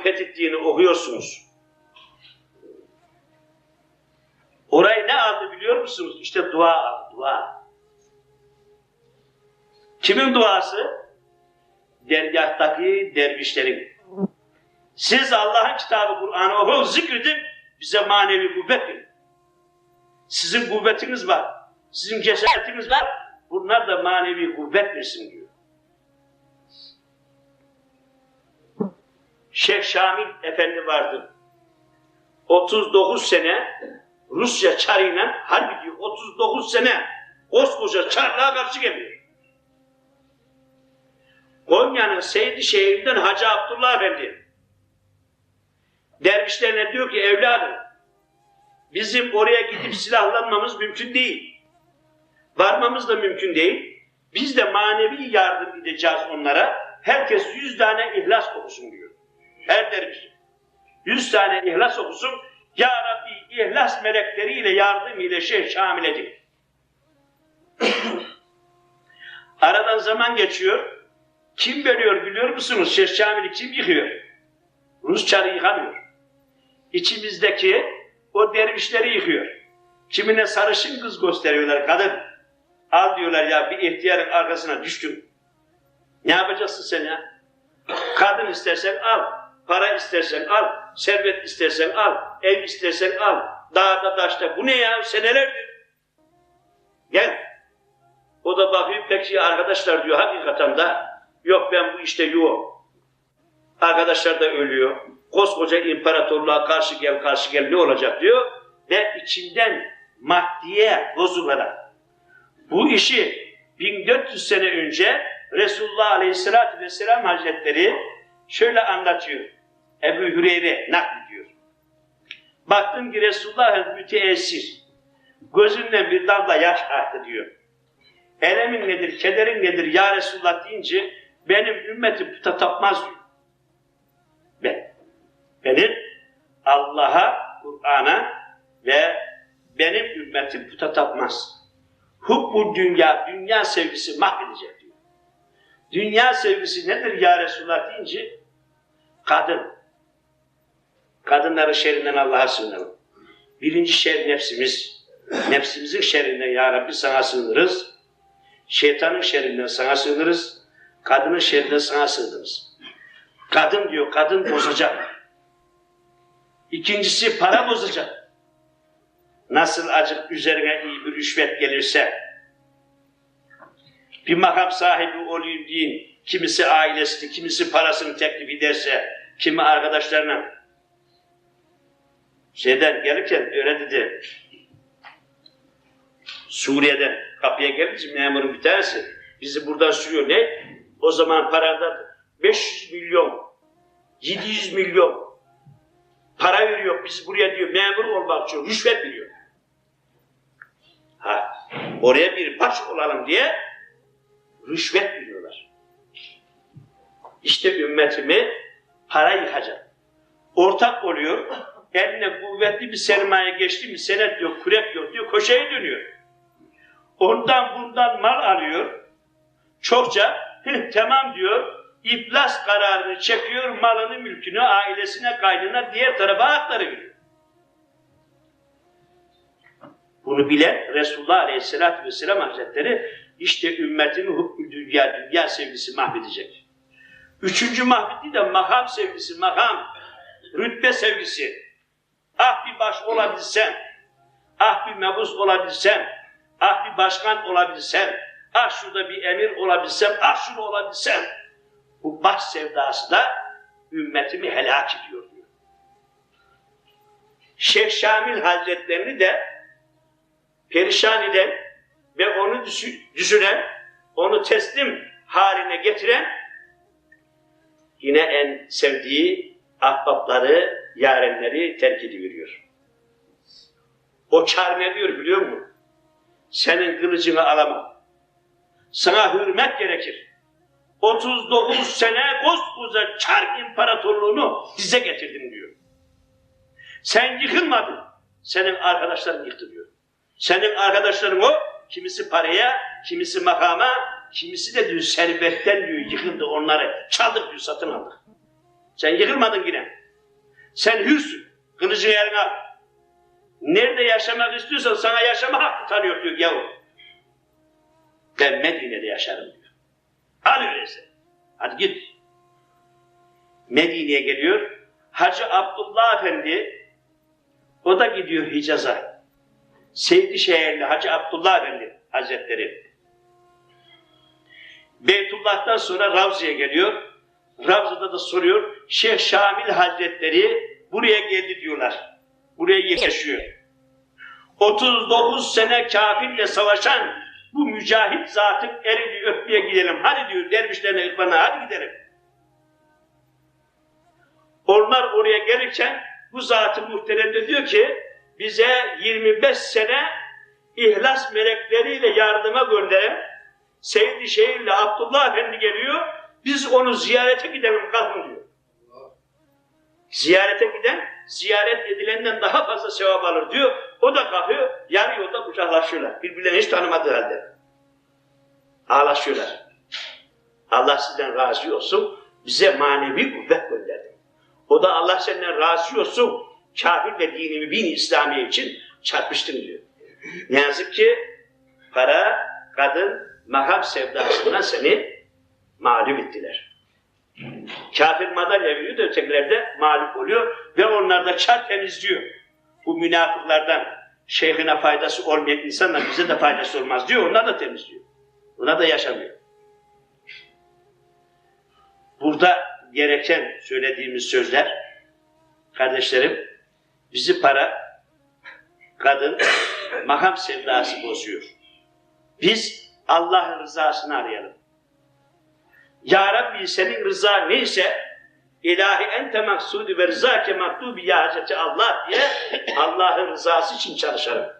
İstanbul'u fethettiğini okuyorsunuz. Orayı ne aldı biliyor musunuz? İşte dua aldı, dua. Kimin duası? Dergahtaki dervişlerin. Siz Allah'ın kitabı Kur'an'ı okuyun, zikredin, bize manevi kuvvet verin. Sizin kuvvetiniz var, sizin cesaretiniz var, bunlar da manevi kuvvet versin diyor. Şeyh Şamil Efendi vardı. 39 sene Rusya çarıyla harbi diyor. 39 sene koskoca çarlığa karşı geliyor. Konya'nın Seydi şehrinden Hacı Abdullah Efendi dervişlerine diyor ki evladım bizim oraya gidip silahlanmamız mümkün değil. Varmamız da mümkün değil. Biz de manevi yardım edeceğiz onlara. Herkes yüz tane ihlas okusun diyor. Her derviş. Yüz tane ihlas okusun. Ya Rabbi ihlas melekleriyle yardım ile şey şamil edin. Aradan zaman geçiyor. Kim bölüyor biliyor musunuz? Şeyh Şamil'i kim yıkıyor? Rus çarı yıkamıyor. İçimizdeki o dervişleri yıkıyor. Kimine sarışın kız gösteriyorlar kadın. Al diyorlar ya bir ihtiyarın arkasına düştüm. Ne yapacaksın sen ya? Kadın istersen al, para istersen al, servet istersen al, ev istersen al, dağda taşta. Bu ne ya senelerdir. Gel. O da bakıyor peki arkadaşlar diyor hakikaten de yok ben bu işte yok. Arkadaşlar da ölüyor. Koskoca imparatorluğa karşı gel karşı gel ne olacak diyor. Ve içinden maddiye bozularak bu işi 1400 sene önce Resulullah Aleyhisselatü Vesselam Hazretleri şöyle anlatıyor. Ebu Hüreyre naklediyor. Baktım ki Resulullah müteessir. Gözünden bir damla yaş aktı diyor. Elemin nedir, kederin nedir ya Resulullah deyince benim ümmetim puta tapmaz diyor. Ben. Benim Allah'a, Kur'an'a ve benim ümmetim puta tapmaz. Hubbu dünya, dünya sevgisi mahvedecek diyor. Dünya sevgisi nedir ya Resulullah deyince kadın. Kadınların şerrinden Allah'a sığınalım. Birinci şer nefsimiz. Nefsimizin şerrinden ya Rabbi sana sığınırız. Şeytanın şerrinden sana sığınırız. Kadının şerrinden sana sığınırız. Kadın diyor, kadın bozacak. İkincisi para bozacak. Nasıl acık üzerine iyi bir rüşvet gelirse, bir makam sahibi olayım deyin, kimisi ailesini, kimisi parasını teklif ederse, kimi arkadaşlarına, şeyden gelirken öyle dedi, Suriye'den kapıya gelince memurun bir tanesi, bizi buradan sürüyor, ne? O zaman parada 500 milyon, 700 milyon para veriyor, bizi buraya diyor, memur olmak için rüşvet veriyor. Ha, oraya bir baş olalım diye rüşvet veriyorlar. İşte ümmetimi para yıkacak. Ortak oluyor, eline kuvvetli bir sermaye geçti mi senet yok, kürek yok diyor, koşaya dönüyor. Ondan bundan mal alıyor, çokça, tamam diyor, iflas kararını çekiyor, malını, mülkünü, ailesine, kaynına, diğer tarafa aktarıyor. Bunu bilen Resulullah Aleyhisselatü Vesselam Hazretleri işte ümmetin hukmu dünya, dünya sevgisi mahvedecek. Üçüncü mahvedi de makam sevgisi, makam, rütbe sevgisi. Ah bir baş olabilsem, ah bir mebus olabilsem, ah bir başkan olabilsem, ah şurada bir emir olabilsem, ah şunu olabilsem. Bu baş sevdası da ümmetimi helak ediyor diyor. Şeyh Şamil Hazretlerini de perişan eden ve onu düşünen, onu teslim haline getiren yine en sevdiği ahbapları, yarenleri terk ediveriyor. O kar ne diyor biliyor musun? Senin kılıcını alamam. Sana hürmet gerekir. 39 sene koskoca Çar İmparatorluğunu dize getirdim diyor. Sen yıkılmadın. Senin arkadaşların yıktı diyor. Senin arkadaşların o, kimisi paraya, kimisi makama, kimisi de diyor servetten diyor yıkıldı onları. Çaldık diyor, satın aldık. Sen yıkılmadın yine. Sen hürsün. Kılıcını eline al. Nerede yaşamak istiyorsan sana yaşama hakkı tanıyor diyor yavrum. Ben Medine'de yaşarım diyor. Al öyleyse. Hadi git. Medine'ye geliyor. Hacı Abdullah Efendi o da gidiyor Hicaz'a. Seydişehirli Hacı Abdullah Efendi Hazretleri. Beytullah'tan sonra Ravza'ya geliyor. Ravza'da da soruyor. Şeyh Şamil Hazretleri buraya geldi diyorlar. Buraya yaşıyor. 39 sene kafirle savaşan bu mücahit zatın elini öpmeye gidelim. Hadi diyor dervişlerine ıkbana hadi gidelim. Onlar oraya gelirken bu zat-ı muhterem de diyor ki bize 25 sene ihlas melekleriyle yardıma gönderen Seyyid-i Şehir'le Abdullah Efendi geliyor. Biz onu ziyarete gidelim kalkın diyor. Ziyarete giden ziyaret edilenden daha fazla sevap alır diyor. O da kalkıyor, yarı yolda kucaklaşıyorlar. Birbirlerini hiç tanımadığı halde. Ağlaşıyorlar. Allah sizden razı olsun, bize manevi kuvvet gönderdi. O da Allah senden razı olsun, kafir ve dinimi bin İslamiye için çarpıştın diyor. Ne yazık ki para, kadın, makam sevdasından seni mağlup ettiler. Kafir madalya veriyor da ötekiler de mağlup oluyor ve onlar da çar temizliyor. Bu münafıklardan şeyhine faydası olmayan insanlar bize de faydası olmaz diyor, onlar da temizliyor. Onlar da yaşamıyor. Burada gereken söylediğimiz sözler, kardeşlerim, bizi para, kadın, makam sevdası bozuyor. Biz Allah'ın rızasını arayalım. Ya Rabbi senin rıza neyse ilahi ente maksudi ve rızake maktubi ya Hazreti Allah diye Allah'ın rızası için çalışalım.